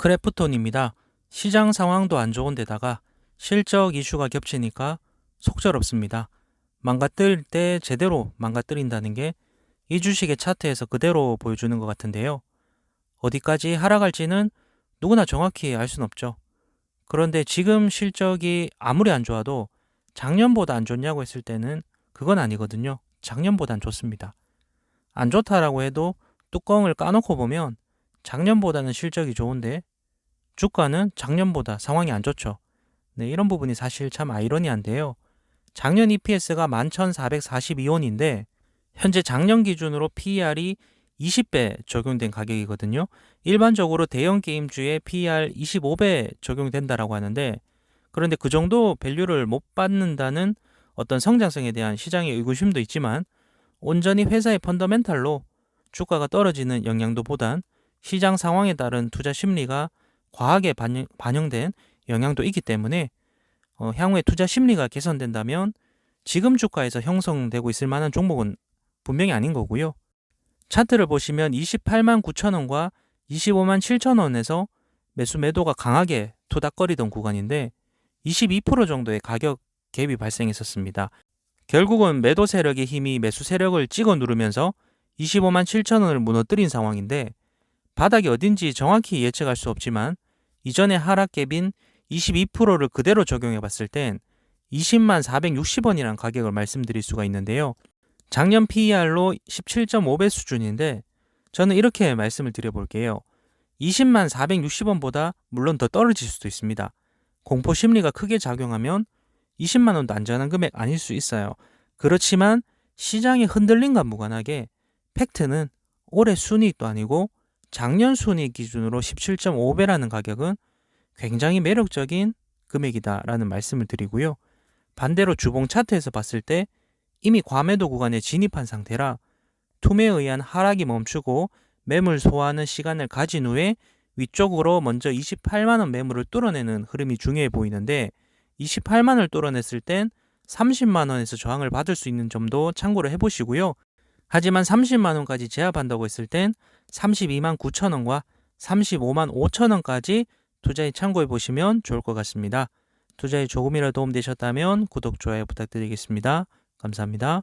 크래프톤입니다. 시장 상황도 안 좋은데다가 실적 이슈가 겹치니까 속절없습니다. 망가뜨릴 때 제대로 망가뜨린다는 게 이 주식의 차트에서 그대로 보여주는 것 같은데요. 어디까지 하락할지는 누구나 정확히 알 수는 없죠. 그런데 지금 실적이 아무리 안 좋아도 작년보다 안 좋냐고 했을 때는 그건 아니거든요. 작년보단 좋습니다. 안 좋다라고 해도 뚜껑을 까놓고 보면 작년보다는 실적이 좋은데 주가는 작년보다 상황이 안 좋죠. 네, 이런 부분이 사실 참 아이러니한데요. 작년 EPS가 11,442원인데 현재 작년 기준으로 PER이 20배 적용된 가격이거든요. 일반적으로 대형 게임주에 PER 25배 적용된다라고 하는데 그런데 그 정도 밸류를 못 받는다는 어떤 성장성에 대한 시장의 의구심도 있지만 온전히 회사의 펀더멘탈로 주가가 떨어지는 영향도 보단 시장 상황에 따른 투자 심리가 과하게 반영, 반영 된 영향도 있기 때문에 어, 향후에 투자 심리가 개선된다면 지금 주가에서 형성되고 있을 만한 종목은 분명히 아닌 거고요. 차트를 보시면 28만 9천 원과 25만 7천 원에서 매수 매도가 강하게 토닥거리던 구간인데 22% 정도의 가격 갭이 발생했었습니다. 결국은 매도 세력의 힘이 매수 세력을 찍어 누르면서 25만 7천 원을 무너뜨린 상황인데 바닥이 어딘지 정확히 예측할 수 없지만 이전의 하락 갭인 22%를 그대로 적용해 봤을 땐 20만 460원이란 가격을 말씀드릴 수가 있는데요. 작년 PER로 17.5배 수준인데 저는 이렇게 말씀을 드려볼게요. 20만 460원보다 물론 더 떨어질 수도 있습니다. 공포 심리가 크게 작용하면 20만 원도 안전한 금액 아닐 수 있어요. 그렇지만 시장이 흔들림과 무관하게 팩트는 올해 순이익도 아니고 작년 순이익 기준으로 17.5배라는 가격은 굉장히 매력적인 금액이다라는 말씀을 드리고요. 반대로 주봉 차트에서 봤을 때 이미 과매도 구간에 진입한 상태라 툼에 의한 하락이 멈추고 매물 소화하는 시간을 가진 후에 위쪽으로 먼저 28만원 매물을 뚫어내는 흐름이 중요해 보이는데 28만원을 뚫어냈을 땐 30만원에서 저항을 받을 수 있는 점도 참고를 해보시고요. 하지만 30만원까지 제압한다고 했을 땐 32만 9천 원과 35만 5천 원까지 투자에 참고해 보시면 좋을 것 같습니다. 투자에 조금이라도 도움 되셨다면 구독, 좋아요 부탁드리겠습니다. 감사합니다.